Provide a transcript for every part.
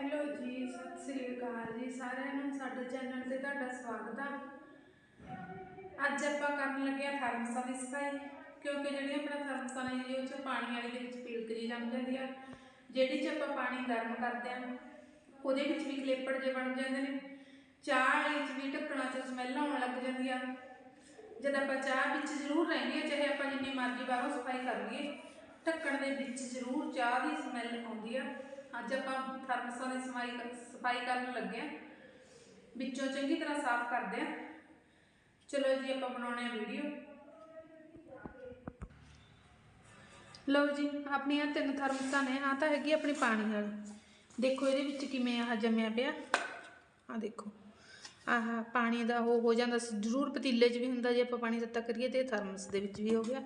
Hello ਜੀ, ਸਤਿ ਸ੍ਰੀ ਅਕਾਲ ਜੀ ਸਾਰਿਆਂ ਨੂੰ, ਸਾਡੇ ਚੈਨਲ ਤੇ ਤੁਹਾਡਾ ਸਵਾਗਤ ਆ। ਅੱਜ ਆਪਾਂ ਕਰਨ ਲੱਗੇ ਆ ਥਰਮਸਾਂ ਦੀ ਸਫ਼ਾਈ, ਕਿਉਂਕਿ ਜਿਹੜੀਆਂ ਆਪਣਾ ਥਰਮਸਾਂ ਨੇ ਜੀ, ਉਹ ਚ ਪਾਣੀ ਵਾਲੀ ਦੇ ਵਿੱਚ ਪਿਲਕ ਜੀ ਜੰਮ ਜਾਂਦੀ ਆ, ਜਿਹੜੀ ਚ ਆਪਾਂ ਪਾਣੀ ਗਰਮ ਕਰਦੇ ਆ, ਉਹਦੇ ਵਿੱਚ ਵੀ ਕਲੇਪੜ ਜੇ ਬਣ ਜਾਂਦੇ ਨੇ। ਚਾਹ ਵਾਲੀ ਚ ਵੀ ਢੱਕਣਾ ਚ ਸਮੈਲ ਆਉਣ ਲੱਗ ਜਾਂਦੀ ਆ। ਜਦ ਆਪਾਂ ਚਾਹ ਵਿੱਚ ਜ਼ਰੂਰ ਰਹਿੰਦੇ ਆ, ਚਾਹੇ ਆਪਾਂ ਜਿੰਨੀ ਮਰਜ਼ੀ ਬਾਹਰੋਂ ਸਫ਼ਾਈ ਕਰ ਲਈਏ, ਢੱਕਣ ਦੇ ਵਿੱਚ ਜ਼ਰੂਰ ਚਾਹ ਦੀ ਸਮੈਲ ਆਉਂਦੀ ਆ। ਅੱਜ ਆਪਾਂ ਥਰਮਸਾਂ ਦੀ ਸਫ਼ਾਈ ਸਫ਼ਾਈ ਕਰਨ ਲੱਗੇ ਆ ਵਿੱਚੋਂ ਚੰਗੀ ਤਰ੍ਹਾਂ ਸਾਫ਼ ਕਰਦੇ ਆ ਚਲੋ ਜੀ, ਆਪਾਂ ਬਣਾਉਣੇ ਆ ਵੀਡੀਓ ਲਓ ਜੀ, ਆਪਣੀਆਂ ਤਿੰਨ ਥਰਮਸਾਂ ਨੇ। ਆ ਤਾਂ ਹੈਗੀ ਆਪਣੀ ਪਾਣੀ ਵਾਲੀ। ਦੇਖੋ ਇਹਦੇ ਵਿੱਚ ਕਿਵੇਂ ਆਹ ਜੰਮਿਆ ਪਿਆ। ਆ ਦੇਖੋ। ਆਹ ਪਾਣੀ ਦਾ ਉਹ ਹੋ ਜਾਂਦਾ ਸੀ। ਜ਼ਰੂਰ ਪਤੀਲੇ 'ਚ ਵੀ ਹੁੰਦਾ ਜੇ ਆਪਾਂ ਪਾਣੀ ਦਿੱਤਾ ਕਰੀਏ ਤੇ ਥਰਮਸ ਦੇ ਵਿੱਚ ਵੀ ਹੋ ਗਿਆ।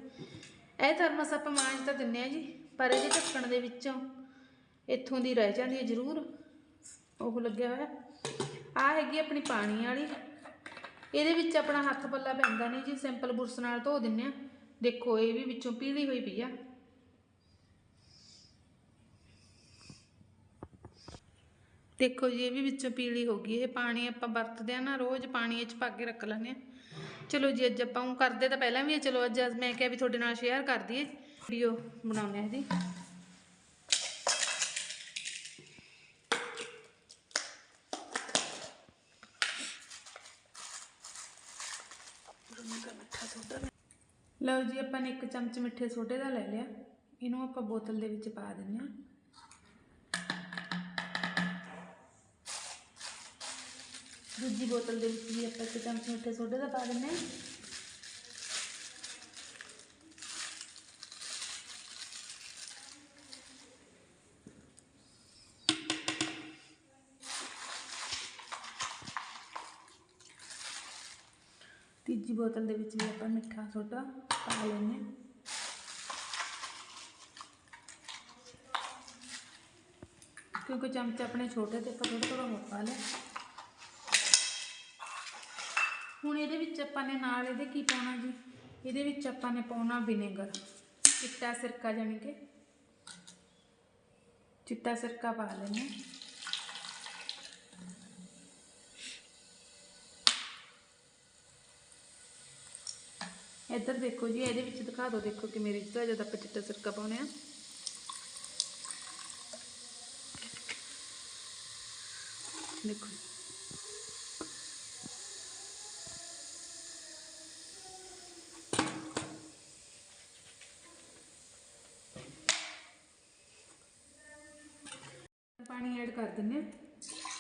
ਇਹ ਥਰਮਸ ਆਪਾਂ ਮਾਂਜ ਤਾਂ ਦਿੰਨੇ ਆ ਜੀ, ਪਰ ਇਹਦੇ ਢੱਕਣ ਦੇ ਵਿੱਚੋਂ ਇੱਥੋਂ ਦੀ ਰਹਿ ਜਾਂਦੀ ਹੈ ਜ਼ਰੂਰ। ਉਹ ਲੱਗਿਆ ਹੋਇਆ। ਆ ਹੈਗੀ ਆਪਣੀ ਪਾਣੀ ਵਾਲੀ। ਇਹਦੇ ਵਿੱਚ ਆਪਣਾ ਹੱਥ ਪੱਲਾ ਪੈਂਦਾ ਨਹੀਂ ਜੀ, ਸਿੰਪਲ ਬੁਰਸ ਨਾਲ ਧੋ ਦਿੰਨੇ ਆ ਦੇਖੋ, ਇਹ ਵੀ ਵਿੱਚੋਂ ਪੀਲੀ ਹੋਈ ਪਈ ਆ। ਦੇਖੋ ਜੀ, ਇਹ ਵੀ ਵਿੱਚੋਂ ਪੀਲੀ ਹੋ ਗਈ। ਇਹ ਪਾਣੀ ਆਪਾਂ ਵਰਤਦੇ ਆ ਨਾ, ਰੋਜ਼ ਪਾਣੀ ਇਹ ਚ ਪਾ ਕੇ ਰੱਖ ਲੈਂਦੇ ਆ ਚਲੋ ਜੀ, ਅੱਜ ਆਪਾਂ ਉਹ ਕਰਦੇ ਤਾਂ ਪਹਿਲਾਂ ਵੀ ਆ। ਚਲੋ, ਅੱਜ ਮੈਂ ਕਿਹਾ ਵੀ ਤੁਹਾਡੇ ਨਾਲ ਸ਼ੇਅਰ ਕਰ ਦਈਏ ਵੀਡੀਓ ਬਣਾਉਂਦੇ ਆ ਜੀ ਲਓ ਜੀ, ਆਪਾਂ ਨੇ ਇੱਕ ਚਮਚ ਮਿੱਠੇ ਸੋਡੇ ਦਾ ਲੈ ਲਿਆ। ਇਹਨੂੰ ਆਪਾਂ ਬੋਤਲ ਦੇ ਵਿੱਚ ਪਾ ਦਿੰਦੇ ਹਾਂ। ਦੂਜੀ ਬੋਤਲ ਦੇ ਵਿੱਚ ਵੀ ਆਪਾਂ ਇੱਕ ਚਮਚ ਮਿੱਠੇ ਸੋਡੇ ਦਾ ਪਾ ਦਿੰਦੇ ਹਾਂ। ਬੋਤਲ ਦੇ ਵਿੱਚ ਵੀ ਆਪਾਂ ਮਿੱਠਾ ਸੋਡਾ ਪਾ ਲੈਂਦੇ ਹਾਂ। ਕਿਉਂਕਿ ਚਮਚ ਆਪਣੇ ਛੋਟੇ ਤੇ ਆਪਾਂ ਥੋੜਾ ਥੋੜਾ ਹੋਰ ਪਾ ਲਿਆ ਹੁਣ ਇਹਦੇ ਵਿੱਚ ਆਪਾਂ ਨੇ ਨਾਲ ਇਹਦੇ ਕੀ ਪਾਉਣਾ ਜੀ? ਇਹਦੇ ਵਿੱਚ ਆਪਾਂ ਨੇ ਪਾਉਣਾ ਵਿਨੇਗਰ, ਚਿੱਟਾ ਸਿਰਕਾ ਜਾਨੀ ਕਿ। ਚਿੱਟਾ ਸਿਰਕਾ ਪਾ ਲੈਂਦੇ ਇੱਧਰ ਦੇਖੋ ਜੀ, ਇਹਦੇ ਵਿੱਚ ਦਿਖਾ ਦਿਓ, ਦੇਖੋ ਕਿ ਮੇਰੇ ਜਿਹੜਾ ਜਦ ਆਪਾਂ ਚਿੱਟਾ ਸਿਰਕਾ ਪਾਉਨੇ ਆ। ਦੇਖੋ ਪਾਣੀ ਐਡ ਕਰ ਦਿੰਨੇ ਆ।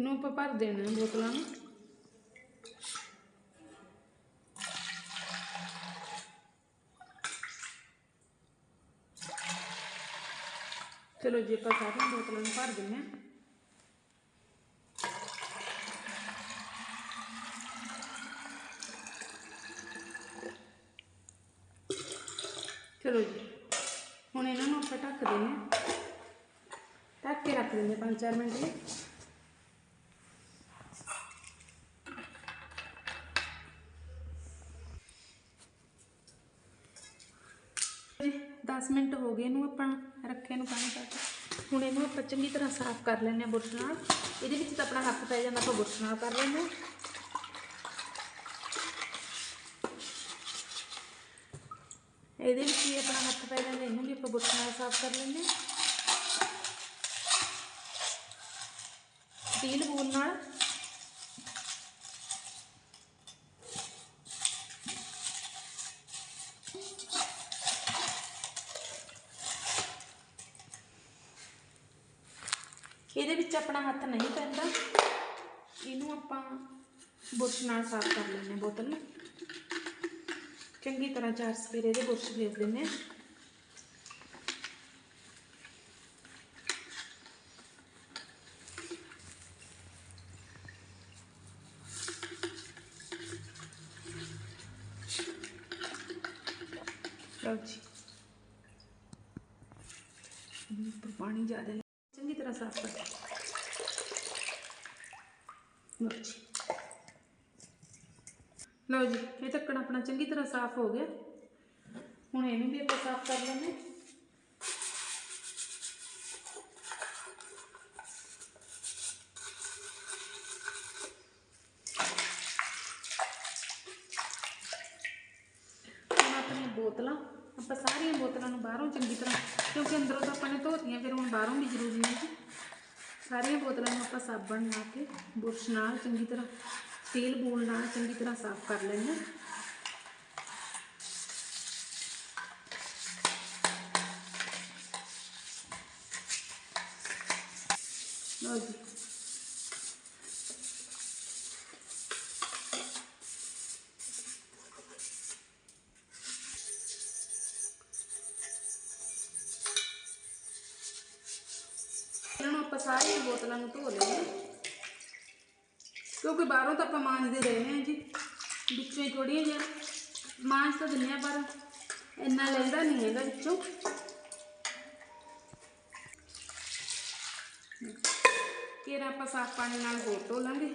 ਇਹਨੂੰ ਆਪਾਂ ਭਰ ਦੇਣਾ ਬੋਤਲਾਂ ਨੂੰ ਚਲੋ ਜੀ ਆਪਾਂ ਸਾਰੀਆਂ ਬੋਤਲਾਂ ਨੂੰ ਭਰ ਦਿੰਨੇ ਆ ਚਲੋ ਜੀ ਹੁਣ ਇਹਨਾਂ ਨੂੰ ਆਪਾਂ ਢੱਕ ਦਿੰਨੇ ਆ ਢੱਕ ਕੇ ਰੱਖ ਦਿੰਦੇ 5-4 ਮਿੰਟ ਲਈ ਜੀ 10 ਮਿੰਟ ਹੋ ਗਏ ਇਹਨੂੰ ਆਪਾਂ ਰੱਖੇ ਨੂੰ ਪਾਣੀ ਪਾ ਕੇ। ਹੁਣ ਇਹਨੂੰ ਆਪਾਂ ਚੰਗੀ ਤਰ੍ਹਾਂ ਸਾਫ਼ ਕਰ ਲੈਂਦੇ ਹਾਂ ਬੁਰਸ਼ ਨਾਲ। ਇਹਦੇ ਵਿੱਚ ਤਾਂ ਆਪਣਾ ਹੱਥ ਪੈ ਜਾਂਦਾ, ਆਪਾਂ ਬੁਰਸ਼ ਨਾਲ ਕਰ ਲੈਂਦੇ ਹਾਂ। ਇਹਦੇ ਵਿੱਚ ਵੀ ਆਪਣਾ ਹੱਥ ਪੈ ਜਾਂਦਾ, ਇਹਨੂੰ ਵੀ ਆਪਾਂ ਬੁਰਸ਼ ਨਾਲ ਸਾਫ਼ ਕਰ ਲੈਂਦੇ ਹਾਂ। ਸਟੀਲ ਬੋਲ ਨਾਲ ਇਹਦੇ ਵਿੱਚ ਆਪਣਾ ਹੱਥ ਨਹੀਂ ਪੈਂਦਾ। ਇਹਨੂੰ ਆਪਾਂ ਬੁਰਸ਼ ਨਾਲ ਸਾਫ਼ ਕਰ ਲੈਂਦੇ ਹਾਂ ਬੋਤਲ ਨੂੰ। ਚੰਗੀ ਤਰ੍ਹਾਂ ਚਾਰ ਸਪੇਰੇ ਦੇ ਬੁਰਸ਼ ਫੇਰ ਦਿੰਦੇ ਹਾਂ। ਲਓ ਜੀ। ਪਾਣੀ ਜ਼ਿਆਦਾ ਲੈ- ਚੰਗੀ ਤਰ੍ਹਾਂ ਲਓ ਜੀ ਲਓ ਜੀ ਇਹ ਢੱਕਣ ਆਪਣਾ ਚੰਗੀ ਤਰ੍ਹਾਂ ਸਾਫ਼ ਹੋ ਗਿਆ। ਹੁਣ ਇਹਨੂੰ ਵੀ ਆਪਾਂ ਸਾਫ਼ ਕਰ ਲੈਂਦੇ ਹਾਂ। ਹੁਣ ਆਪਣੀਆਂ ਬੋਤਲਾਂ ਆਪਾਂ ਸਾਰੀਆਂ ਬੋਤਲਾਂ ਨੂੰ ਬਾਹਰੋਂ ਚੰਗੀ ਤਰ੍ਹਾਂ ਕਿਉਂਕਿ ਅੰਦਰੋਂ ਤਾਂ ਆਪਾਂ ਨੇ ਧੋਤੀਆਂ ਫਿਰ ਹੁਣ ਬਾਹਰੋਂ ਵੀ ਜ਼ਰੂਰੀ ਹੈ ਜੀ ਸਾਰੀਆਂ ਬੋਤਲਾਂ ਨੂੰ ਆਪਾਂ ਸਾਬਣ ਲਾ ਕੇ ਬੁਰਸ਼ ਨਾਲ ਚੰਗੀ ਤਰ੍ਹਾਂ ਤੇਲ ਬੂਲ ਨਾਲ ਚੰਗੀ ਤਰ੍ਹਾਂ ਸਾਫ਼ ਕਰ ਲੈਂਦੇ ਹਾਂ ਲਓ ਜੀ ਸਾਰੀਆਂ ਬੋਤਲਾਂ ਨੂੰ ਧੋ ਲਈਏ ਕਿਉਂਕਿ ਬਾਹਰੋਂ ਤਾਂ ਆਪਾਂ ਮਾਂਜਦੇ ਰਹੇ ਹਾਂ ਜੀ। ਵਿੱਚੋਂ ਹੀ ਥੋੜੀਆਂ ਜਿਹੀਆਂ। ਮਾਂਜ ਤਾਂ ਦਿੰਦੇ ਹਾਂ ਪਰ ਇੰਨਾ ਲੈਂਦਾ ਨਹੀਂ ਹੈਗਾ ਵਿੱਚੋਂ। ਫਿਰ ਆਪਾਂ ਸਾਫ਼ ਪਾਣੀ ਨਾਲ ਹੋਰ ਧੋ ਲਾਂਗੇ।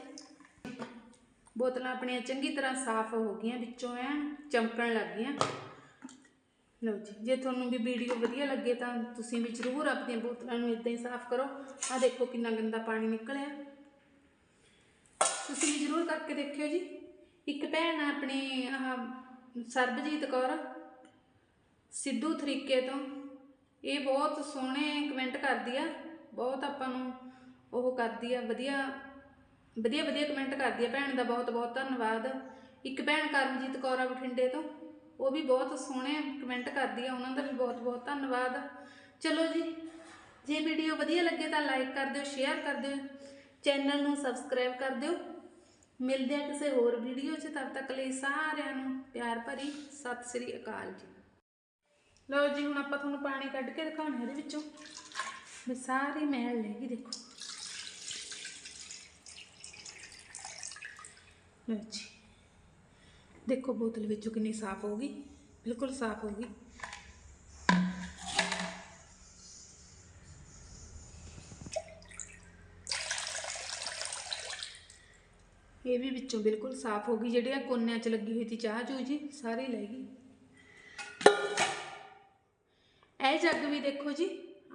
ਬੋਤਲਾਂ ਆਪਣੀਆਂ ਚੰਗੀ ਤਰ੍ਹਾਂ ਸਾਫ਼ ਹੋ ਗਈਆਂ ਵਿੱਚੋਂ ਐ ਚਮਕਣ ਲੱਗ ਗਈਆਂ। ਲਓ ਜੀ, ਜੇ ਤੁਹਾਨੂੰ ਵੀ ਵੀਡੀਓ ਵਧੀਆ ਲੱਗੇ ਤਾਂ ਤੁਸੀਂ ਵੀ ਜ਼ਰੂਰ ਆਪਣੀਆਂ ਬੋਤਲਾਂ ਨੂੰ ਇਦਾਂ ਹੀ ਸਾਫ਼ ਕਰੋ। ਆ ਦੇਖੋ ਕਿੰਨਾ ਗੰਦਾ ਪਾਣੀ ਨਿਕਲਿਆ। ਤੁਸੀਂ ਵੀ ਜ਼ਰੂਰ ਕਰਕੇ ਦੇਖਿਓ ਜੀ। ਇੱਕ ਭੈਣ ਆ ਆਪਣੀ, ਆਹ ਸਰਬਜੀਤ ਕੌਰ, ਸਿੱਧੂ ਤਰੀਕੇ ਤੋਂ। ਇਹ ਬਹੁਤ ਸੋਹਣੇ ਕਮੈਂਟ ਕਰਦੀ ਆ। ਬਹੁਤ ਆਪਾਂ ਨੂੰ ਉਹ ਕਰਦੀ ਆ, ਵਧੀਆ ਵਧੀਆ ਵਧੀਆ ਕਮੈਂਟ ਕਰਦੀ ਆ। ਭੈਣ ਦਾ ਬਹੁਤ ਬਹੁਤ ਧੰਨਵਾਦ। ਇੱਕ ਭੈਣ ਕਰਮਜੀਤ ਕੌਰ ਆ ਬਠਿੰਡੇ ਤੋਂ। ਉਹ ਵੀ ਬਹੁਤ ਸੋਹਣੇ ਕਮੈਂਟ ਕਰਦੀ ਆ, ਉਹਨਾਂ ਦਾ ਵੀ ਬਹੁਤ ਬਹੁਤ ਧੰਨਵਾਦ। ਚਲੋ ਜੀ, ਜੇ ਵੀਡੀਓ ਵਧੀਆ ਲੱਗੇ ਤਾਂ ਲਾਈਕ ਕਰ ਦਿਓ ਸ਼ੇਅਰ ਕਰ ਦਿਓ ਚੈਨਲ ਨੂੰ ਸਬਸਕ੍ਰਾਈਬ ਕਰ ਦਿਓ। ਮਿਲਦੇ ਆ ਕਿਸੇ ਹੋਰ ਵੀਡੀਓ 'ਚ, ਤਦ ਤੱਕ ਲਈ ਸਾਰਿਆਂ ਨੂੰ ਪਿਆਰ ਭਰੀ ਸਤਿ ਸ੍ਰੀ ਅਕਾਲ ਜੀ। ਲਓ ਜੀ, ਹੁਣ ਆਪਾਂ ਤੁਹਾਨੂੰ ਪਾਣੀ ਕੱਢ ਕੇ ਦਿਖਾਉਣਾ ਇਹਦੇ ਵਿੱਚੋਂ। ਵੀ ਸਾਰੀ ਮੈਲ ਲੈ ਗਈ ਦੇਖੋ। ਲਓ ਜੀ। ਦੇਖੋ ਬੋਤਲ ਵਿੱਚੋਂ ਕਿੰਨੀ ਸਾਫ਼ ਹੋ ਗਈ, ਬਿਲਕੁਲ ਸਾਫ਼ ਹੋ ਗਈ। ਇਹ ਵੀ ਵਿੱਚੋਂ ਬਿਲਕੁਲ ਸਾਫ਼ ਹੋ ਗਈ ਜਿਹੜੀਆਂ ਕੋਨਿਆਂ 'ਚ ਲੱਗੀ ਹੋਈ ਸੀ ਚਾਹ ਚੂ ਜੀ, ਸਾਰੀ ਲੈ ਗਈ। ਇਹ ਜੱਗ ਵੀ ਦੇਖੋ ਜੀ,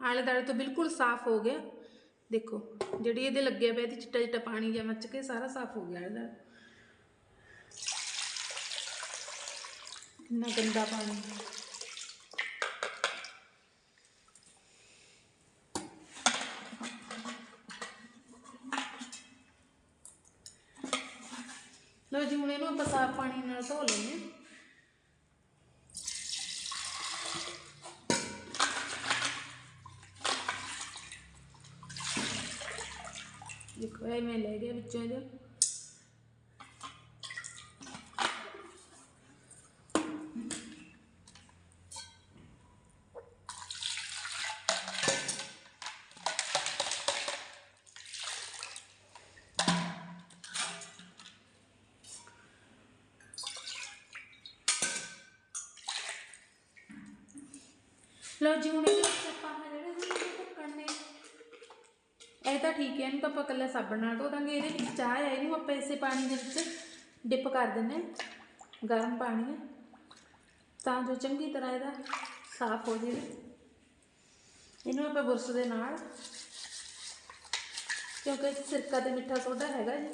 ਆਲੇ ਦਾਲੇ ਤੋਂ ਬਿਲਕੁਲ ਸਾਫ਼ ਹੋ ਗਿਆ। ਦੇਖੋ, ਜਿਹੜੀ ਇਹਦੇ ਲੱਗਿਆ ਪਿਆ ਇਹਦੇ ਚਿੱਟਾ ਚਿੱਟਾ ਪਾਣੀ ਜਾਂ ਮੱਚ ਕੇ ਸਾਰਾ ਸਾਫ਼ ਹੋ ਗਿਆ ਆਲੇ ਦਾਲੇ ਕਿੰਨਾ ਗੰਦਾ ਪਾਣੀ ਲਓ ਜੀ, ਹੁਣ ਇਹਨੂੰ ਆਪਾਂ ਸਾਫ਼ ਪਾਣੀ ਨਾਲ ਧੋ ਲੈਂਦੇ ਹਾਂ। ਦੇਖੋ ਇਹ ਮੈਂ ਲੈ ਗਿਆ ਵਿੱਚੋਂ ਇਹਦੇ। ਲਓ ਜੀ, ਹੁਣ ਇਹਦੇ ਵਿੱਚ ਆਪਾਂ ਜਿਹੜੇ ਇਹਦੇ ਢੱਕਣ ਨੇ, ਇਹ ਤਾਂ ਠੀਕ ਹੈ, ਇਹਨੂੰ ਤਾਂ ਆਪਾਂ ਇਕੱਲਾ ਸਾਬਣ ਨਾਲ ਧੋ ਦਾਂਗੇ। ਇਹਦੇ ਵਿੱਚ ਚਾਹ ਹੈ, ਇਹਨੂੰ ਆਪਾਂ ਇਸੇ ਪਾਣੀ ਦੇ ਵਿੱਚ ਡਿਪ ਕਰ ਦਿੰਦੇ ਹਾਂ, ਗਰਮ ਪਾਣੀ ਹੈ। ਤਾਂ ਜੋ ਚੰਗੀ ਤਰ੍ਹਾਂ ਇਹਦਾ ਸਾਫ਼ ਹੋ ਜਾਵੇ। ਇਹਨੂੰ ਆਪਾਂ ਬੁਰਸ਼ ਦੇ ਨਾਲ, ਕਿਉਂਕਿ ਸਿਰਕਾ ਤੇ ਮਿੱਠਾ ਸੋਡਾ ਹੈਗਾ ਜੀ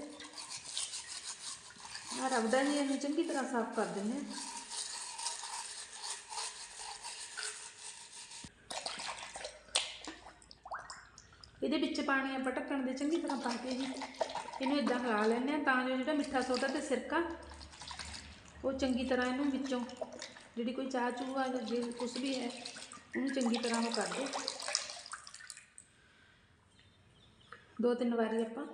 ਆ ਰਬੜਾ ਜੀ, ਇਹਨੂੰ ਚੰਗੀ ਤਰ੍ਹਾਂ ਸਾਫ਼ ਕਰ ਦਿੰਦੇ ਹਾਂ। ਇਹਦੇ ਵਿੱਚ ਪਾਣੀ ਆਪਾਂ ਢੱਕਣ ਦੇ ਚੰਗੀ ਤਰ੍ਹਾਂ ਪਾ ਕੇ ਜੀ, ਇਹਨੂੰ ਇਦਾਂ ਹਿਲਾ ਲੈਂਦੇ ਆ ਤਾਂ ਜੋ ਜਿਹੜਾ ਮਿੱਠਾ ਸੋਡਾ ਤੇ ਸਿਰਕਾ, ਉਹ ਚੰਗੀ ਤਰ੍ਹਾਂ ਇਹਨੂੰ ਵਿੱਚੋਂ, ਜਿਹੜੀ ਕੋਈ ਚਾਹ ਚੂਹ ਆ ਜੇ ਕੁਝ ਵੀ ਹੈ, ਉਹਨੂੰ ਚੰਗੀ ਤਰ੍ਹਾਂ ਉਹ ਕਰ ਦਿਓ ਦੋ ਤਿੰਨ ਵਾਰੀ ਆਪਾਂ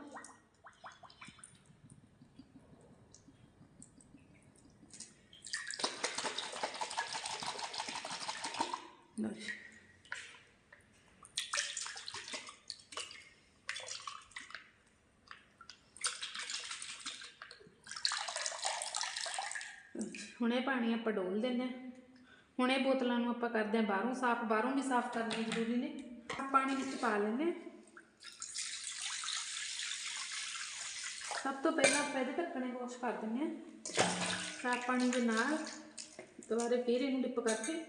ਲਓ ਜੀ ਹੁਣੇ ਪਾਣੀ ਆਪਾਂ ਡੋਲ ਦਿੰਦੇ ਹਾਂ। ਹੁਣੇ ਬੋਤਲਾਂ ਨੂੰ ਆਪਾਂ ਕਰਦੇ ਹਾਂ ਬਾਹਰੋਂ ਸਾਫ਼, ਬਾਹਰੋਂ ਵੀ ਸਾਫ਼ ਕਰਨੇ ਜ਼ਰੂਰੀ ਨੇ। ਪਾਣੀ ਵਿੱਚ ਪਾ ਲੈਂਦੇ ਹਾਂ। ਸਭ ਤੋਂ ਪਹਿਲਾਂ ਆਪਾਂ ਇਹਦੇ ਢੱਕਣੇ ਵਾਸ਼ ਕਰ ਦਿੰਦੇ ਹਾਂ। ਸਾਫ਼ ਪਾਣੀ ਦੇ ਨਾਲ ਦੁਬਾਰੇ ਫਿਰ ਇਹਨੂੰ ਡਿਪ ਕਰਕੇ